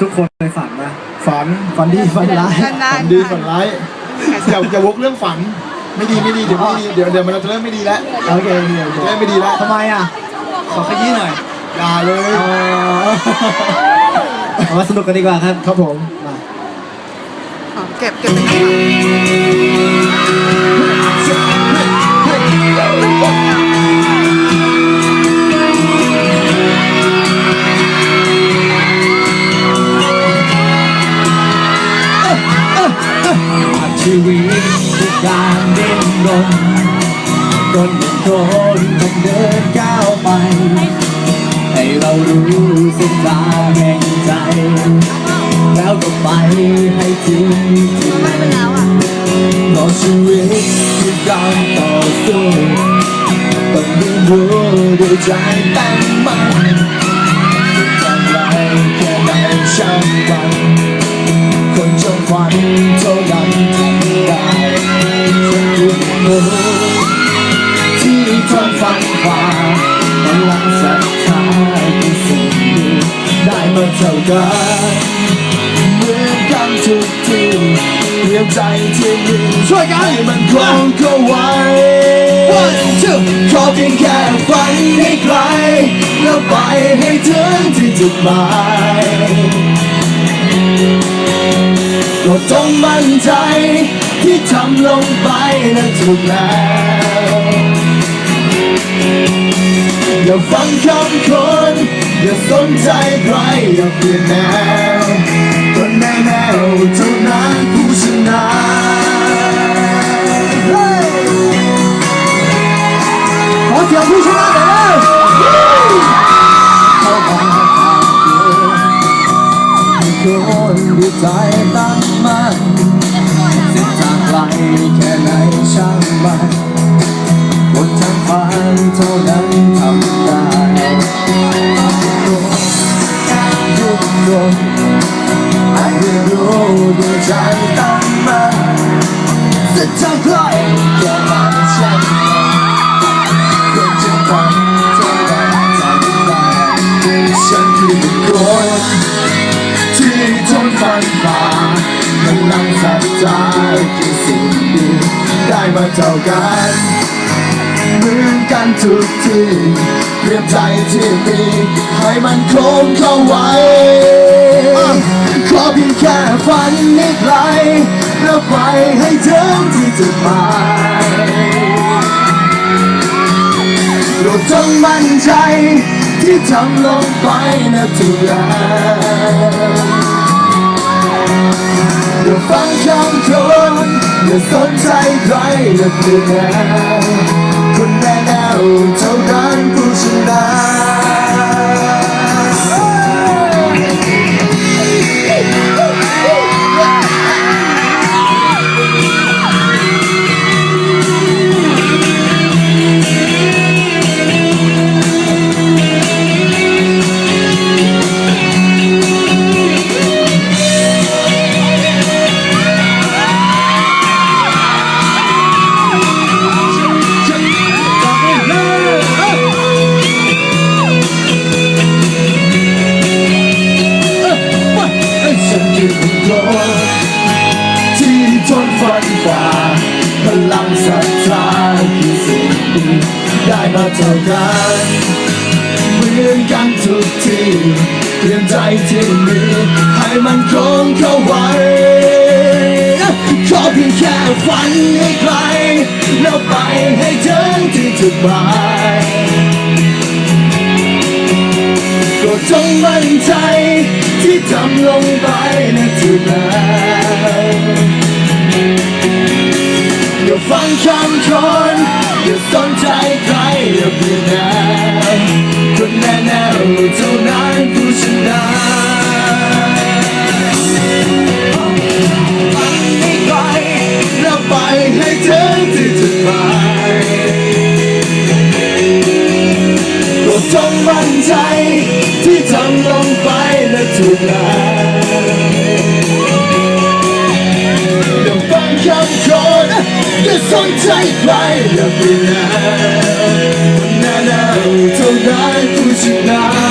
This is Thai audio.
ทุกคนเคยฝันนะฝันฝันดีฝันร้ายนานฝันๆดีฝันร้ายอย่าอย่าวกเรื่องฝันไม่ดีไม่ดีเดี๋ยวไม่ดีเดี๋ยวเดี๋ยวมันจะเริ่มไม่ดีแล้วโอเคโอเคโอเคเริ่มไม่ดีแล้วทำไมอะขอขยี้หน่อยอย่าเลยอ๋อเอามาสนุกกันดีกว่าครับครับผมมา อ๋อเก็บเก็บเป็นน้ ชีวิตคือการดิ้นรนจนเป็นคนต้องเดินก้าวไป ให้เรารู้เส้นทาแห่งใจ แล้วก็ไปให้ถึงที่ไม่เพราะชีวิตคือการต่อสู้ต้องเรียนรู้ด้วยใจตั้งมั่นจะไกลแค่ไหนช่างมันคนจงฝัน ใจที่มีช่วยกันให้มันคงเข้าไว้ One two ขอเพียงแค่ฝันให้ไกล แล้วไปให้ถึงที่จุดหมายก็จงมั่นใจที่ทำลงไปนั้นถูกแล้วอย่าฟังคำคนอย่าสนใจใครอย่าเปลี่ยนแนวคนแน่แนวเท่านั้นผู้ชนะเฮ้ย ขอเสียงผู้ชนะหน่อยเลยเข้ามาทางเดินให้คนดีใจตั้งมั่นเส้นทางไกลแค่ไหนช่างมันบนทางฝันเท่านั้น เส้นทางไกลแค่ไหนช่างมันคนจะฝันเท่านั้นทำได้ฉันคือคนที่ทนฟันฝ่าพลังศรัทธาคือสิ่งดีได้มาเท่ากันเหมือนกันทุกทีเรียมใจที่มีให้มันคงเข้าไว้ เพียงแค่ฝันให้ไกลแล้วไปให้ถึงที่จุดหมายโปรดจงมั่นใจที่ทำลงไปนะทุกอย่างอย่าฟังคำคนอย่าสนใจใครอย่าเปลี่ยนแนวคนแน่แนว ฝันฝ่าพลังศรัทธาคือสิ่งดีได้มาเท่ากันเหมือนกันทุกทีเตรียมใจที่มีให้มันคงเข้าไว้ขอเพียงแค่ฝันให้ไกลแล้วไปให้ถึงที่จุดหมายก็จงมั่นใจที่ทำลงไปนะทุกนั้นอย่า ฟังคำคนอย่าสนใจใครอย่าเปลี่ยนแนวคนแน่แนวเท่านั้นผู้ชนะฝันให้ไกลแล้วไปให้ถึงที่จุดหมายโปรดจงมั่นใจที่ทำลงไปและถูกแล้วอย่าฟังคำคน อย่าสนใจใครอย่าไปแลี่ยนแนวน่แนวเท่าไรผู้ชนะ